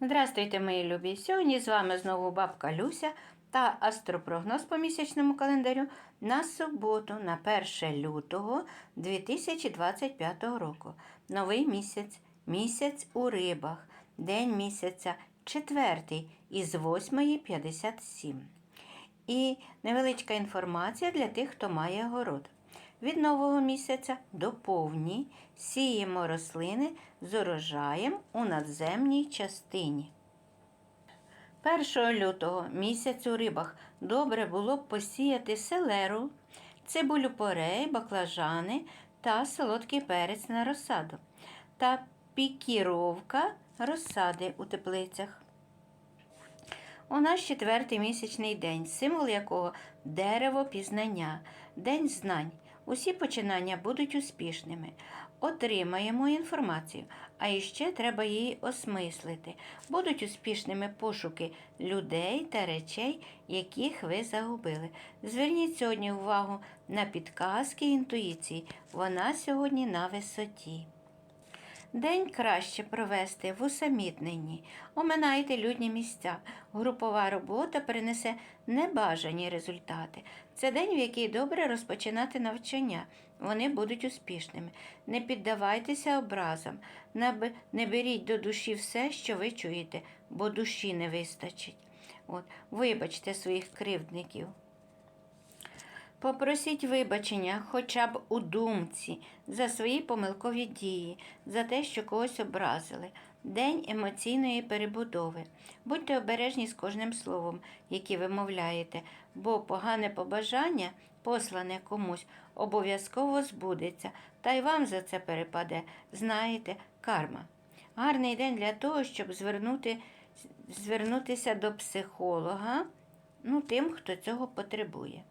Здравствуйте, мої любі! Сьогодні з вами знову бабка Люся та астропрогноз по місячному календарю на суботу, на 1 лютого 2025 року. Новий місяць, місяць у рибах, день місяця четвертий із 8.57. І невеличка інформація для тих, хто має город. Від нового місяця до повні сіємо рослини з урожаєм у надземній частині. 1 лютого місяць у рибах добре було б посіяти селеру, цибулю порей, баклажани та солодкий перець на розсаду та пікіровка розсади у теплицях. У нас четвертий місячний день, символ якого дерево пізнання, день знань. Усі починання будуть успішними. Отримаємо інформацію, а іще треба її осмислити. Будуть успішними пошуки людей та речей, яких ви загубили. Зверніть сьогодні увагу на підказки інтуїції. Вона сьогодні на висоті. День краще провести в усамітненні. Оминайте людні місця. Групова робота принесе небажані результати. Це день, в який добре розпочинати навчання. Вони будуть успішними. Не піддавайтеся образам, не беріть до душі все, що ви чуєте, бо душі не вистачить. От, вибачте своїх кривдників. Попросіть вибачення хоча б у думці за свої помилкові дії, за те, що когось образили. День емоційної перебудови. Будьте обережні з кожним словом, яке ви мовляєте, бо погане побажання, послане комусь, обов'язково збудеться, та й вам за це перепаде, знаєте, карма. Гарний день для того, щоб звернути, звернутися до психолога, ну, тим, хто цього потребує.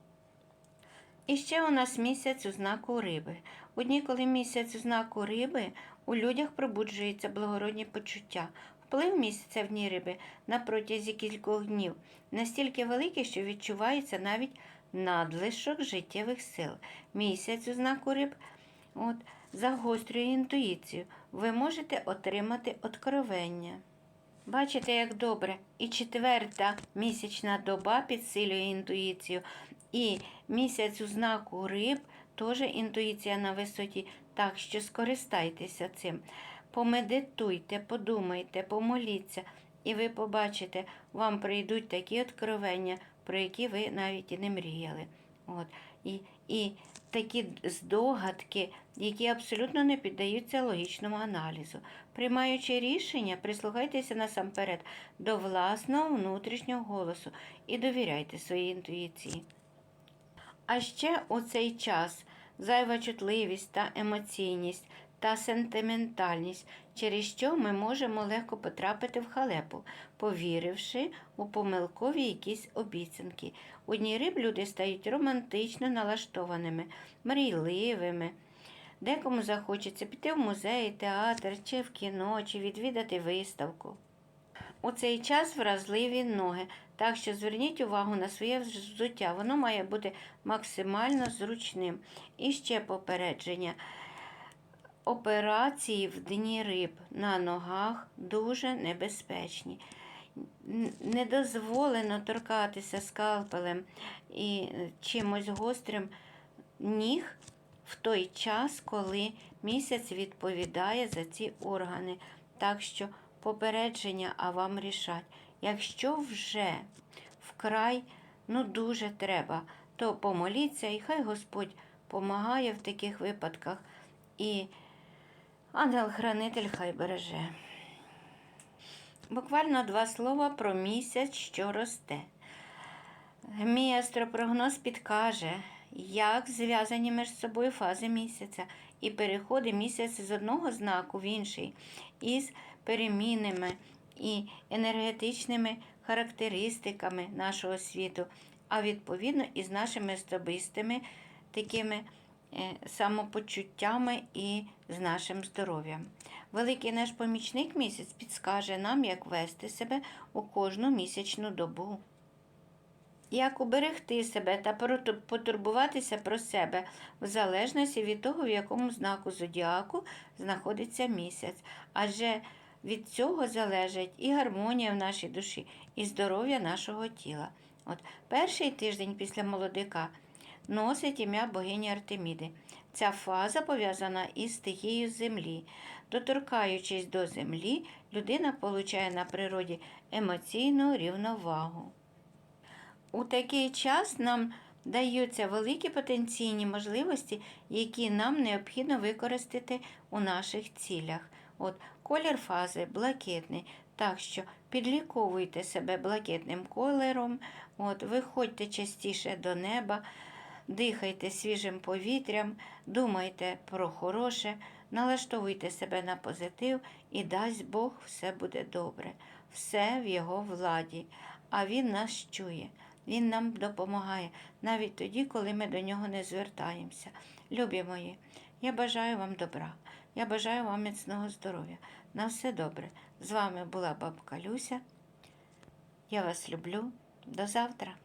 І ще у нас місяць у знаку риби. У дні, коли місяць у знаку риби, у людях пробуджуються благородні почуття. Вплив місяця в дні риби на протязі кількох днів настільки великий, що відчувається навіть надлишок життєвих сил. Місяць у знаку риб от, загострює інтуїцію. Ви можете отримати откровення. Бачите, як добре. І четверта місячна доба підсилює інтуїцію. І місяць у знаку риб теж інтуїція на висоті. Так що скористайтеся цим. Помедитуйте, подумайте, помоліться, і ви побачите, вам прийдуть такі откровення, про які ви навіть і не мріяли. От. І, і такі здогадки, які абсолютно не піддаються логічному аналізу. Приймаючи рішення, прислухайтеся насамперед до власного внутрішнього голосу і довіряйте своїй інтуїції. А ще у цей час зайва чутливість та емоційність та сентиментальність, через що ми можемо легко потрапити в халепу, повіривши у помилкові якісь обіцянки. У дні риб люди стають романтично налаштованими, мрійливими. Декому захочеться піти в музей, театр, чи в кіно, чи відвідати виставку. У цей час вразливі ноги, так що зверніть увагу на своє взуття. Воно має бути максимально зручним. І ще попередження. Операції в дні риб на ногах дуже небезпечні. Не дозволено торкатися скалпелем і чимось гострим ніг в той час, коли місяць відповідає за ці органи. Так що попередження, а вам рішать. Якщо вже вкрай ну дуже треба, то помоліться, і хай Господь помагає в таких випадках. І ангел-хранитель хай береже. Буквально два слова про місяць, що росте. Мій астропрогноз підкаже, як зв'язані між собою фази місяця і переходи місяця з одного знаку в інший, із перемінними і енергетичними характеристиками нашого світу, а відповідно і з нашими особистими такими самопочуттями і з нашим здоров'ям. Великий наш помічник місяць підскаже нам, як вести себе у кожну місячну добу. Як уберегти себе та потурбуватися про себе в залежності від того, в якому знаку зодіаку знаходиться місяць. Адже від цього залежить і гармонія в нашій душі, і здоров'я нашого тіла. От перший тиждень після молодика носить ім'я богині Артеміди. Ця фаза пов'язана із стихією землі. Доторкаючись до землі, людина получає на природі емоційну рівновагу. У такий час нам даються великі потенційні можливості, які нам необхідно використати у наших цілях. От колір фази блакитний. Так що підліковуйте себе блакитним кольором, от, виходьте частіше до неба, дихайте свіжим повітрям, думайте про хороше, налаштовуйте себе на позитив і дасть Бог, все буде добре. Все в Його владі, а Він нас чує. Він нам допомагає навіть тоді, коли ми до нього не звертаємося. Любі мої, я бажаю вам добра, я бажаю вам міцного здоров'я. На все добре. З вами була бабка Люся. Я вас люблю. До завтра.